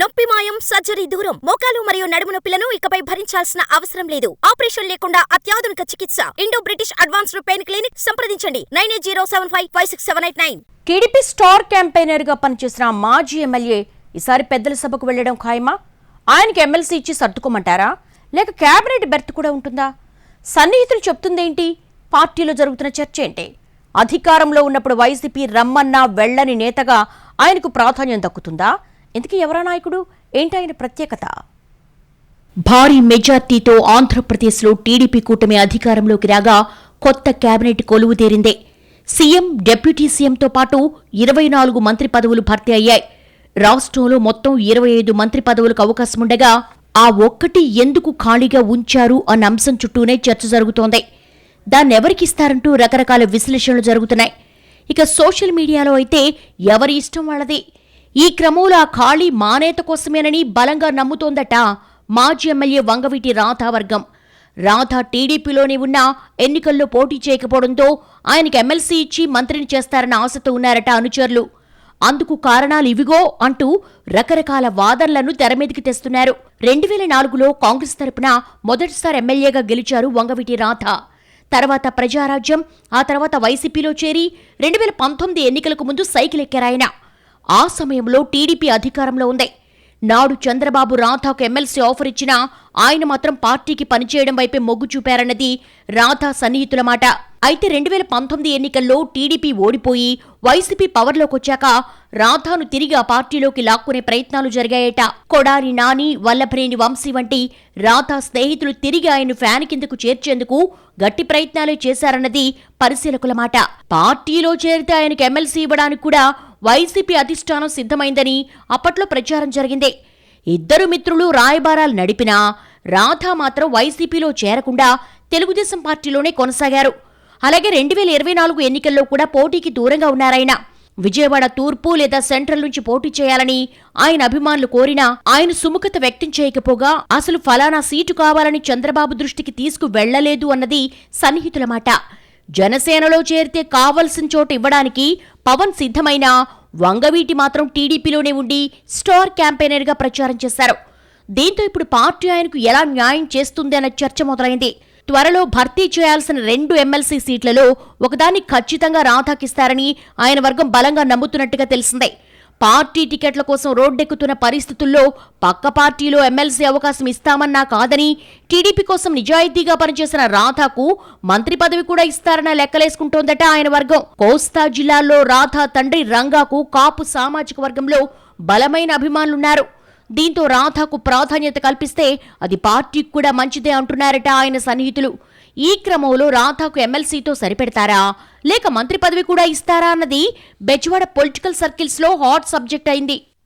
నొప్పి మాయం సర్జరీ దూరం. మోకాలు మరియు నడుము నొప్పులను ఇకపై భరించాల్సిన అవసరం లేదు. ఆపరేషన్ లేకుండా అత్యాధునిక చికిత్స. Indo British advanced pain clinic సంప్రదించండి. Nine eight zero seven five five six seven eight nine. TDP star క్యాంపెయినర్గా పనిచేసిన మాజీ ఎమ్మెల్యే ఈసారి పెద్దల సభకు వెళ్ళడం ఖాయమా? ఆయనకి ఎమ్మెల్సీ ఇచ్చి సర్దుకోమంటారా? లేక కేబినెట్ బెర్త్ కూడా ఉంటుందా? సన్నిహితులు చెప్తుందేంటి? పార్టీలో జరుగుతున్న చర్చ ఏంటి? అధికారంలో ఉన్నప్పుడు వైసీపీ రమ్మన్నా వెళ్ళని నేతగా ఆయనకు ప్రాధాన్యం దక్కుతుందా? ఇంతకీ ఎవరా నాయకుడు? ఏంటి ఆయన ప్రత్యేకత? భారీ మెజార్టీతో ఆంధ్రప్రదేశ్లో టీడీపీ కూటమి అధికారంలోకి రాగా కొత్త కేబినెట్ కొలువు తీరిందే సీఎం డిప్యూటీ సీఎంతో పాటు ఇరవై నాలుగు మంత్రి పదవులు భర్తీ అయ్యాయి. రాష్ట్రంలో మొత్తం ఇరవై ఐదు మంత్రి పదవులకు అవకాశం ఉండగా ఆ ఒక్కటి ఎందుకు ఖాళీగా ఉంచారు అన్న అంశం చుట్టూనే చర్చ జరుగుతోంది. దాన్నెవరికిస్తారంటూ రకరకాల విశ్లేషణలు జరుగుతున్నాయి. ఇక సోషల్ మీడియాలో అయితే ఎవరి ఇష్టం వాళ్ళది? ఈ క్రమంలో ఆ ఖాళీ మానేత కోసమేనని బలంగా నమ్ముతోందట మాజీ ఎమ్మెల్యే వంగవీటి రాధావర్గం. రాధా టీడీపీలోనే ఉన్న ఎన్నికల్లో పోటీ చేయకపోవడంతో ఆయనకి ఎమ్మెల్సీ ఇచ్చి మంత్రిని చేస్తారన్న ఆశతో ఉన్నారట అనుచరులు. అందుకు కారణాలు ఇవిగో అంటూ రకరకాల వాదనలను తెరమీదికి తెస్తున్నారు. రెండు వేల నాలుగులో కాంగ్రెస్ తరపున మొదటిసారి ఎమ్మెల్యేగా గెలిచారు వంగవీటి రాధ. తర్వాత ప్రజారాజ్యం ఆ తర్వాత వైసీపీలో చేరి రెండు వేల పంతొమ్మిది ఎన్నికలకు ముందు సైకిల్ ఎక్కారాయన ఆ సమయంలో టీడీపీ అధికారంలో ఉంది. నాడు చంద్రబాబు రాధాకు ఎమ్మెల్సీ ఆఫర్ ఇచ్చినా ఆయన మాత్రం పార్టీకి పనిచేయడం వైపే మొగ్గు చూపారన్నది రాధా సన్నిహితుల మాట. అయితే రెండు వేల పంతొమ్మిది ఎన్నికల్లో టీడీపీ ఓడిపోయి వైసీపీ పవర్లోకి వచ్చాక రాధాను తిరిగి ఆ పార్టీలోకి లాక్కునే ప్రయత్నాలు జరిగాయట. కొడారి నాని వల్లభరేణి వంశీ వంటి రాధా స్నేహితులు తిరిగి ఆయన ఫ్యాన్ కిందకు చేర్చేందుకు గట్టి ప్రయత్నాలే చేశారన్నది పరిశీలకుల మాట. పార్టీలో చేరితే ఆయనకు ఎమ్మెల్సీ ఇవ్వడానికి కూడా వైసీపీ అధిష్టానం సిద్ధమైందని అప్పట్లో ప్రచారం జరిగింది. ఇద్దరు మిత్రులు రాయబారాలు నడిపినా రాధా మాత్రం వైసీపీలో చేరకుండా తెలుగుదేశం పార్టీలోనే కొనసాగారు. అలాగే రెండు వేల ఇరవై నాలుగు ఎన్నికల్లో కూడా పోటీకి దూరంగా ఉన్నారాయన. విజయవాడ తూర్పు లేదా సెంట్రల్ నుంచి పోటీ చేయాలని ఆయన అభిమానులు కోరినా ఆయన సుముఖత వ్యక్తం చేయకపోగా అసలు ఫలానా సీటు కావాలని చంద్రబాబు దృష్టికి తీసుకు వెళ్ళలేదు అన్నది సన్నిహితుల మాట. జనసేనలో చేరితే కావలసిన చోటు ఇవ్వడానికి పవన్ సిద్ధమైనా వంగవీటి మాత్రం టీడీపీలోనే ఉండి స్టార్ క్యాంపెయినర్గా ప్రచారం చేశారు. దీంతో ఇప్పుడు పార్టీ ఆయనకు ఎలా న్యాయం చేస్తుంది అన్న చర్చ మొదలైంది. త్వరలో భర్తీ చేయాల్సిన రెండు ఎమ్మెల్సీ సీట్లలో ఒకదాన్ని ఖచ్చితంగా రాధాకిస్తారని ఆయన వర్గం బలంగా నమ్ముతున్నట్టుగా తెలిసిందే. పార్టీ టికెట్ల కోసం రోడ్డెక్కుతున్న పరిస్థితుల్లో పక్క పార్టీలో ఎమ్మెల్సీ అవకాశం ఇస్తామన్నా కాదని టీడీపీ కోసం నిజాయితీగా పనిచేసిన రాధాకు మంత్రి పదవి కూడా ఇస్తారన్న లెక్కలేసుకుంటోందట ఆయన వర్గం. కోస్తా జిల్లాలో రాధా తండ్రి రంగాకు కాపు సామాజిక వర్గంలో బలమైన అభిమానులున్నారు. దీంతో రాధాకు ప్రాధాన్యత కల్పిస్తే అది పార్టీకి కూడా మంచిదే అంటున్నారట ఆయన సన్నిహితులు. ఈ క్రమంలో రాధాకు ఎమ్మెల్సీతో సరిపెడతారా? లేక మంత్రి పదవి కూడా ఇస్తారా అన్నది బెజవాడ పొలిటికల్ సర్కిల్స్లో హాట్ సబ్జెక్ట్ అయింది.